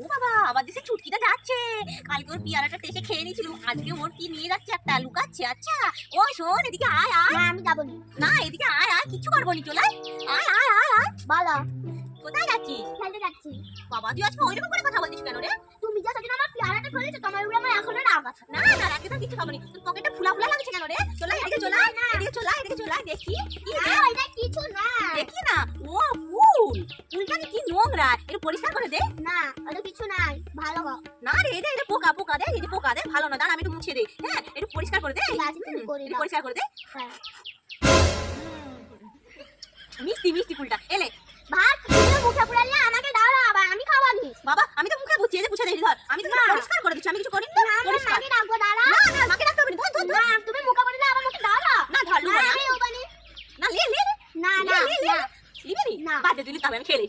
ও বাবা আবার দেশে ছুটকিটা যাচ্ছে। কালকে ওর পিয়ারাটা টেসে খেয়ে নিয়েছিল। আজকে ওর কি নিয়ে যাচ্ছে একটা লুকাচ্ছে? আচ্ছা ও শোন এদিকে আয় আয়। না আমি যাব না। না এদিকে আয় আয় কিচ্ছু করব নি চলে আয়। আয় আয় আয় আয়। বলো কোথায় যাচ্ছিস? খেলতে যাচ্ছি। বাবা তুই আজকে ওইরকম করে কথা বলছিস কেন রে? তুমি যা সেদিন আমার পেয়ারাটা ফেলেছো তোমার উপরে আমার এখনও রাগ আছে। না না রাগে তো কিছু খাব তোর পকেটটা ফুলা ফুলা লাগছে কেন রে? চলে এদিকে চলে এদিকে চলে এদিকে চলে দেখি। না এটা কিছু না ফুল ফুলটা কি নোংরা? এটা পরিষ্কার করে দে। না ওটা কিছু নাই ভালো হোক। না রে এটা এটা পোকা পোকা দে এটা পোকা দে ভালো না। দাঁড়া আমি একটু মুছে দে হ্যাঁ? একটু পরিষ্কার করে দে। এটা পরিষ্কার করে দে। হ্যাঁ। মিষ্টি মিষ্টি ফুলটা এলে। ভাত মুখে পুরালে আমাকে দাও না আবার আমি খাব নি। বাবা আমি তো মুখে বুঝিয়ে যে বুঝে দেই ধর। আমি তো পরিষ্কার করে দিচ্ছি আমি কিছু করি না পরিষ্কার। আমি রাখব দাঁড়া। না না আমাকে রাখতে হবে ধর ধর তুমি মুখে পুরালে আমার মুখে দাও না। না ধর লুবা না। না লে লে। না না। নিবি না। বাদে দিলি তবে আমি খেলে